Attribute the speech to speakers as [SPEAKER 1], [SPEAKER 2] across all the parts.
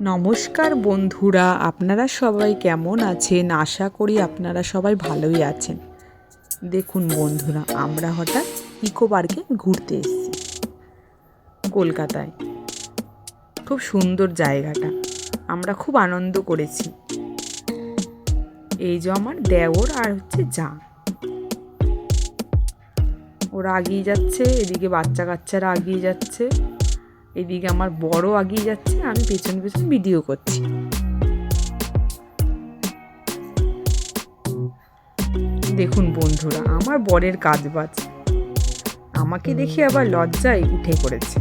[SPEAKER 1] নমস্কার বন্ধুরা, আপনারা সবাই কেমন আছেন? আশা করি আপনারা সবাই ভালোই আছেন। দেখুন বন্ধুরা, আমরা হঠাৎ ইকো পার্কে ঘুরতে এসেছি। কলকাতায়। খুব সুন্দর জায়গাটা। আমরা খুব আনন্দ করেছি। এই যে আমার দেওর আর হচ্ছে যা। ওরা আগিয়ে যাচ্ছে, এদিকে বাচ্চা কাচ্চারা আগিয়ে যাচ্ছে। এদিকে আমার বড় আগিয়ে যাচ্ছে, আমি পেছন পেছন ভিডিও করছি। দেখুন বন্ধুরা, আমার বরের কাজ বাজ। আমাকে দেখে আবার লজ্জায় উঠে পড়েছে।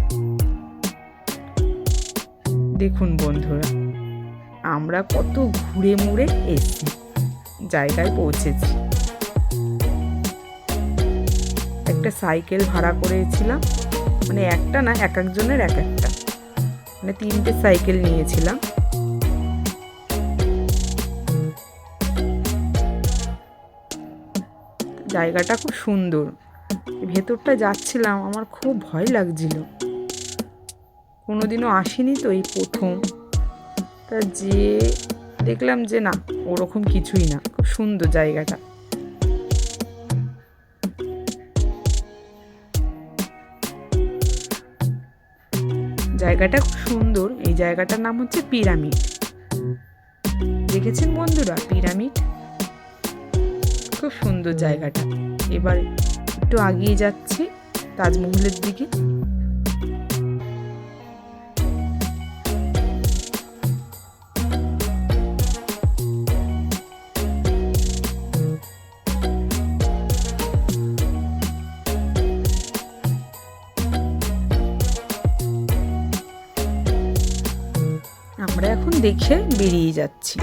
[SPEAKER 1] দেখুন বন্ধুরা, আমরা কত ঘুরে মুড়ে এসছি, জায়গায় পৌঁছেছি। একটা সাইকেল ভাড়া করেছিলাম। মানে একটা না এক একজনের এক একটা। মানে তিনটে সাইকেল নিয়েছিলাম। জায়গাটা খুব সুন্দর। ভেতরটা যাচ্ছিলাম, আমার খুব ভয় লাগছিল। কোনোদিনও আসিনি তো এই প্রথম। তা যে দেখলাম যে না, ওরকম কিছুই না। খুব সুন্দর জায়গাটা। জায়গাটা খুব সুন্দর। এই জায়গাটার নাম হচ্ছে পিরামিড। দেখেছেন বন্ধুরা পিরামিড? খুব সুন্দর জায়গাটা। এবার একটু আগিয়ে যাচ্ছি তাজমহলের দিকে। আমরা এখন দেখে বেরিয়ে যাচ্ছি।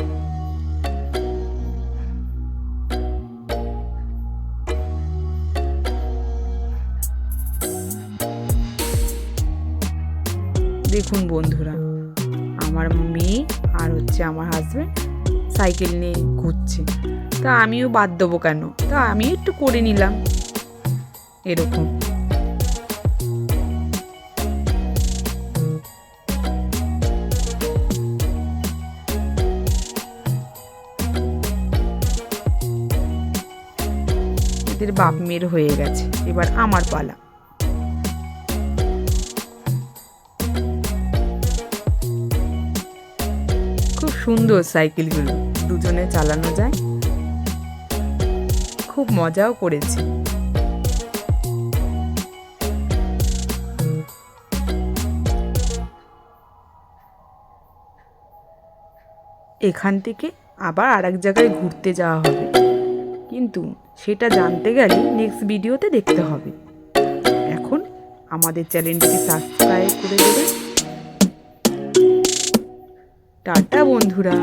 [SPEAKER 1] দেখুন বন্ধুরা, আমার মেয়ে আর হচ্ছে আমার হাজব্যান্ড সাইকেল নিয়ে ঘুরছে। তা আমিও বাদ দেবো কেন? তা আমি একটু করে নিলাম। এরকম। এদের বাপ মেয়ের হয়ে গেছে। এবার আমার পালা। খুব সুন্দর সাইকেলগুলো, দুজনে চালানো যায়। খুব মজাও করেছি। এখান থেকে আবার আর এক জায়গায় ঘুরতে যাওয়া হবে। কিন্তু সেটা জানতে গেলে নেক্সট ভিডিওতে দেখতে হবে। এখন আমাদের চ্যানেলটি সাবস্ক্রাইব করে দেবে টাটা বন্ধুরা।